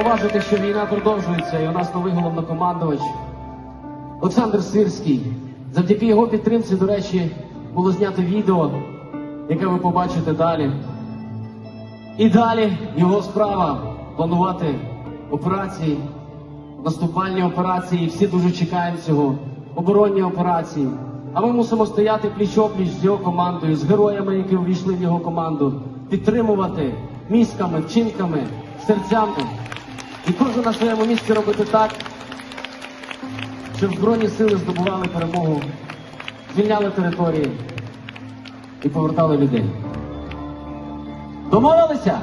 Уважити, що війна продовжується, і у нас новий головнокомандувач Олександр Сирський. Завдяки його підтримці, до речі, було знято відео, яке ви побачите далі. І далі його справа планувати операції, наступальні операції. Всі дуже чекаємо цього, оборонні операції. А ми мусимо стояти пліч-опліч з його командою, з героями, які увійшли в його команду, підтримувати мізками, вчинками, серцями. І кожен на своєму місці робити так, щоб Збройні сили здобували перемогу, звільняли території і повертали людей. Домовилися?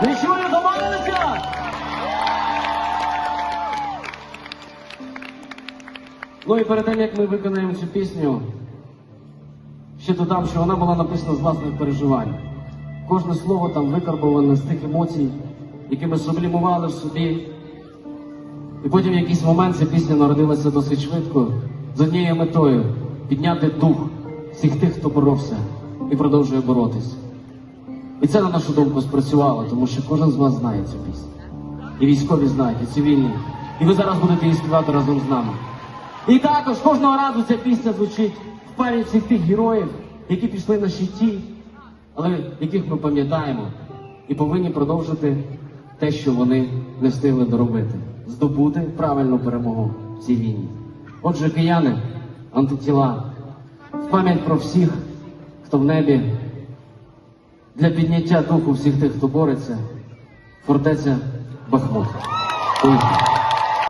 Не чую, домовилися? Ну і перед тим, як ми виконаємо цю пісню, ще додам, що вона була написана з власних переживань. Кожне слово там викарбоване з тих емоцій, які ми сублімували в собі. І потім в якийсь момент ця пісня народилася досить швидко з однією метою підняти дух всіх тих, хто боровся і продовжує боротись. І це, на нашу думку, спрацювало, тому що кожен з вас знає цю пісню. І військові знають, і цивільні. І ви зараз будете її співати разом з нами. І також кожного разу ця пісня звучить в пам'ять всіх тих героїв, які пішли на щиті, але яких ми пам'ятаємо і повинні продовжити те, що вони не встигли доробити, здобути правильну перемогу в цій війні. Отже, кияни, антитіла, в пам'ять про всіх, хто в небі, для підняття духу всіх тих, хто бореться, фортеця Бахмут.